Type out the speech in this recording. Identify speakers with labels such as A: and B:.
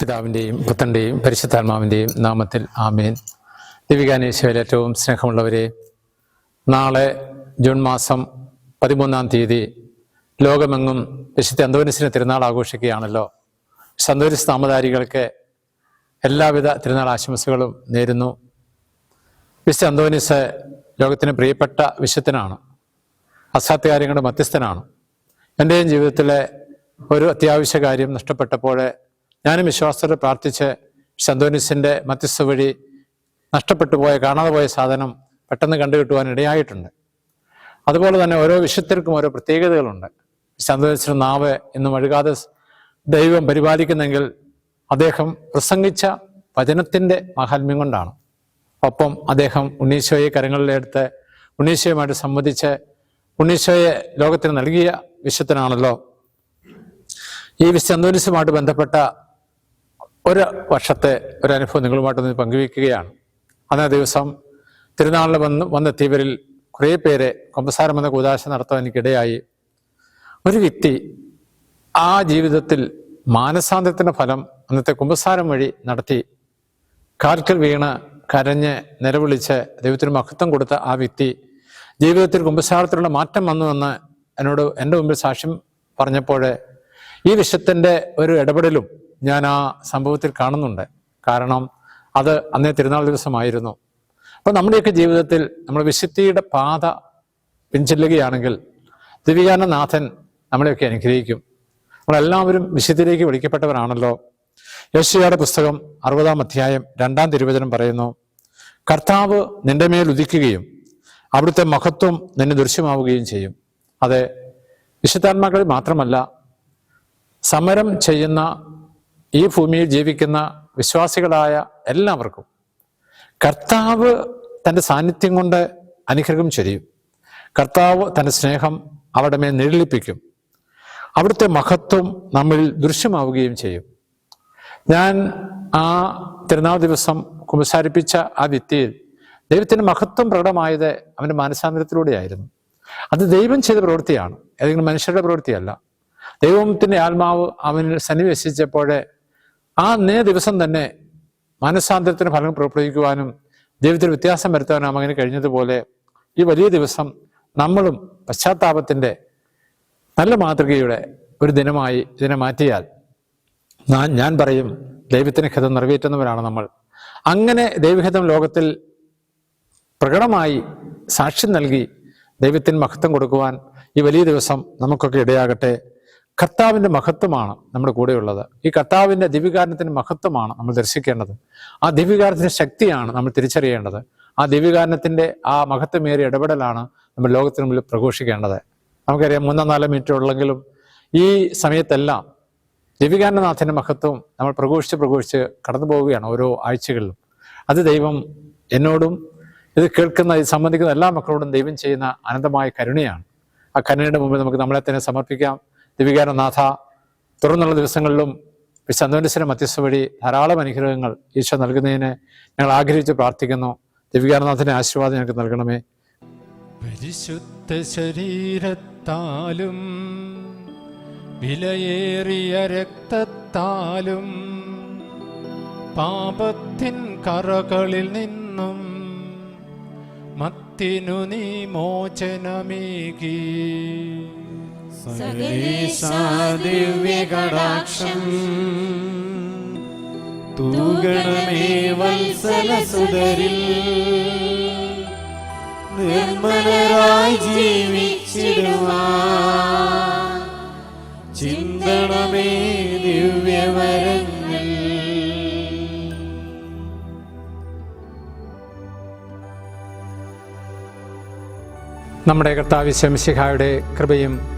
A: പിതാവിന്റെയും പുത്രന്റെയും പരിശുദ്ധാത്മാവിന്റെയും നാമത്തിൽ ആമേൻ. ദിവികാനേശ്വരിൽ ഏറ്റവും സ്നേഹമുള്ളവരെ നാളെ ജൂൺ മാസം പതിമൂന്നാം തീയതി ലോകമെങ്ങും വിശുദ്ധ അന്തോനിസിന് തിരുനാൾ ആഘോഷിക്കുകയാണല്ലോ. സന്തോരിസ് നാമധാരികൾക്ക് എല്ലാവിധ തിരുനാൾ ആശംസകളും നേരുന്നു. വിശുദ്ധ അന്തോനിസ് ലോകത്തിന് പ്രിയപ്പെട്ട വിശുദ്ധനാണ്. അസാധ്യകാര്യങ്ങളുടെ മധ്യസ്ഥനാണ്. എന്റെയും ജീവിതത്തിലെ ഒരു അത്യാവശ്യ കാര്യം നഷ്ടപ്പെട്ടപ്പോൾ ഞാനും വിശ്വാസത്തോടെ പ്രാർത്ഥിച്ച് സന്തോനിസിന്റെ മധ്യസ്ഥ വഴി നഷ്ടപ്പെട്ടു പോയ കാണാതെ പോയ സാധനം പെട്ടെന്ന് കണ്ടുകിട്ടുവാൻ ഇടയായിട്ടുണ്ട്. അതുപോലെ തന്നെ ഓരോ വിശുദ്ധർക്കും ഓരോ പ്രത്യേകതകളുണ്ട്. ശന്തോനിസിന് നാവ് എന്നും അഴുകാതെ ദൈവം പരിപാലിക്കുന്നെങ്കിൽ അദ്ദേഹം പ്രസംഗിച്ച വചനത്തിന്റെ മാഹാത്മ്യം കൊണ്ടാണ്. ഒപ്പം അദ്ദേഹം ഉണ്ണീശോയെ കരങ്ങളിലെടുത്ത് ഉണ്ണീശോയുമായിട്ട് സംബന്ധിച്ച് ഉണ്ണീശോയെ ലോകത്തിന് നൽകിയ വിശുദ്ധനാണല്ലോ. ഈ വിശുദ്ധ ബന്ധപ്പെട്ട ഒരു വർഷത്തെ ഒരു അനുഭവം നിങ്ങളുമായിട്ടൊന്ന് പങ്കുവയ്ക്കുകയാണ് അന്നേ ദിവസം തിരുനാളിൽ വന്ന് വന്നെത്തിയവരിൽ കുറേ പേരെ കൊമ്പസാരം എന്ന കൂതാശ നടത്താൻ എനിക്കിടയായി. ഒരു വ്യക്തി ആ ജീവിതത്തിൽ മാനസാന്തത്തിന്റെ ഫലം അന്നത്തെ കുമ്പസാരം വഴി നടത്തി കാൽക്കൽ വീണ് കരഞ്ഞ് നിലവിളിച്ച് ദൈവത്തിന് മഹത്വം കൊടുത്ത ആ വ്യക്തി ജീവിതത്തിൽ കുമ്പസാരത്തിലുള്ള മാറ്റം വന്നുവെന്ന് എന്നോട് എന്റെ മുമ്പിൽ സാക്ഷ്യം പറഞ്ഞപ്പോൾ ഈ വിഷയത്തിന്റെ ഒരു ഇടപെടലും ഞാൻ ആ സംഭവത്തിൽ കാണുന്നുണ്ട്. കാരണം അത് അന്നേ തിരുനാൾ ദിവസമായിരുന്നു. അപ്പോൾ നമ്മുടെയൊക്കെ ജീവിതത്തിൽ നമ്മൾ വിശുദ്ധിയുടെ പാത പിൻചെല്ലുകയാണെങ്കിൽ ദിവികാനനാഥൻ നമ്മളെയൊക്കെ അനുഗ്രഹിക്കും. നമ്മളെല്ലാവരും വിശുദ്ധിയിലേക്ക് വിളിക്കപ്പെട്ടവരാണല്ലോ. യേശുയുടെ പുസ്തകം അറുപതാം അധ്യായം രണ്ടാം തിരുവചനം പറയുന്നു കർത്താവ് നിന്റെ മേൽ ഉദിക്കുകയും അവിടുത്തെ മഹത്വം നിന്നെ ദൃശ്യമാവുകയും ചെയ്യും. അതെ വിശുദ്ധാത്മാക്കളിൽ മാത്രമല്ല സമരം ചെയ്യുന്ന ഈ ഭൂമിയിൽ ജീവിക്കുന്ന വിശ്വാസികളായ എല്ലാവർക്കും കർത്താവ് തന്റെ സാന്നിധ്യം കൊണ്ട് അനുഗ്രഹം ചൊരിയും. കർത്താവ് തന്റെ സ്നേഹം അവിടെ മേൽ നിഴലിപ്പിക്കും. അവിടുത്തെ മഹത്വം നമ്മിൽ ദൃശ്യമാവുകയും ചെയ്യും. ഞാൻ ആ തിരുനാൾ ദിവസം കുമ്പസാരിപ്പിച്ച ആ വ്യക്തിയിൽ ദൈവത്തിന്റെ മഹത്വം പ്രകടമായത് അവന്റെ മാനസാന്തരത്തിലൂടെയായിരുന്നു അത് ദൈവം ചെയ്ത പ്രവൃത്തിയാണ്. ഏതെങ്കിലും മനുഷ്യരുടെ പ്രവൃത്തിയല്ല. ദൈവത്തിന്റെ ആത്മാവ് അവനിൽ സന്നിവേശിച്ചപ്പോൾ ആ അന്നേ ദിവസം തന്നെ മാനസാന്തരത്തിന് ഫലം പുറപ്പെടുവിക്കുവാനും ദൈവത്തിന് വ്യത്യാസം വരുത്താനും അങ്ങനെ കഴിഞ്ഞതുപോലെ ഈ വലിയ ദിവസം നമ്മളും പശ്ചാത്താപത്തിന്റെ നല്ല മാതൃകയുടെ ഒരു ദിനമായി ഇതിനെ മാറ്റിയാൽ ഞാൻ ഞാൻ പറയും ദൈവത്തിന് ഹിതം നിറവേറ്റുന്നവരാണ് നമ്മൾ. അങ്ങനെ ദൈവഹിതം ലോകത്തിൽ പ്രകടമായി സാക്ഷ്യം നൽകി ദൈവത്തിന് മഹത്വം കൊടുക്കുവാൻ ഈ വലിയ ദിവസം നമുക്കൊക്കെ ഇടയാകട്ടെ. കർത്താവിന്റെ മഹത്വമാണ് നമ്മുടെ കൂടെയുള്ളത്. ഈ കർത്താവിന്റെ ദിവ്യകാരണത്തിന്റെ മഹത്വമാണ് നമ്മൾ ദർശിക്കേണ്ടത്. ആ ദിവ്യകാരണത്തിന്റെ ശക്തിയാണ് നമ്മൾ തിരിച്ചറിയേണ്ടത്. ആ ദിവ്യകാരണത്തിന്റെ ആ മഹത്വമേറിയ ഇടപെടലാണ് നമ്മൾ ലോകത്തിന് മുമ്പിൽ പ്രഘോഷിക്കേണ്ടത്. നമുക്കറിയാം മൂന്നോ നാലോ മിനിറ്റ് ഉള്ളെങ്കിലും ഈ സമയത്തെല്ലാം ദിവ്യകാരണനാഥന്റെ മഹത്വം നമ്മൾ പ്രഘോഷിച്ച് പ്രഘോഷിച്ച് കടന്നു പോവുകയാണ് ഓരോ ആഴ്ചകളിലും. അത് ദൈവം എന്നോടും ഇത് കേൾക്കുന്ന ഇത് സംബന്ധിക്കുന്ന എല്ലാ മക്കളോടും ദൈവം ചെയ്യുന്ന അനന്തമായ കരുണയാണ്. ആ കരുണയുടെ മുമ്പിൽ നമുക്ക് നമ്മളെ തന്നെ സമർപ്പിക്കാം. ദിവികാനനാഥ തുടർന്നുള്ള ദിവസങ്ങളിലും വിശന്തോനിസിന്റെ മധ്യസ്ഥ വഴി ധാരാളം അനുഗ്രഹങ്ങൾ ഈശോ നൽകുന്നതിന് ഞങ്ങൾ ആഗ്രഹിച്ച് പ്രാർത്ഥിക്കുന്നു. ദിവികാനനാഥന്റെ ആശീർവാദം ഞങ്ങൾക്ക് നൽകണമേ.
B: പരിശുദ്ധ ശരീരത്താലും വിലയേറിയ രക്തത്താലും പാപത്തിൻ കറകളിൽ നിന്നും മത്തിനു നീ മോചനമേകി.
C: ദിവ്യകടാക്ഷം. തൂഗണമേ വത്സലസുതരിൽ നിർമ്മലരായി ജീവിച്ചിടുവാ ചിന്തണമേ ദിവ്യവരങ്ങൾ.
A: നമ്മുടെ കർത്താവ് ശംസിഹായുടെ കൃപയും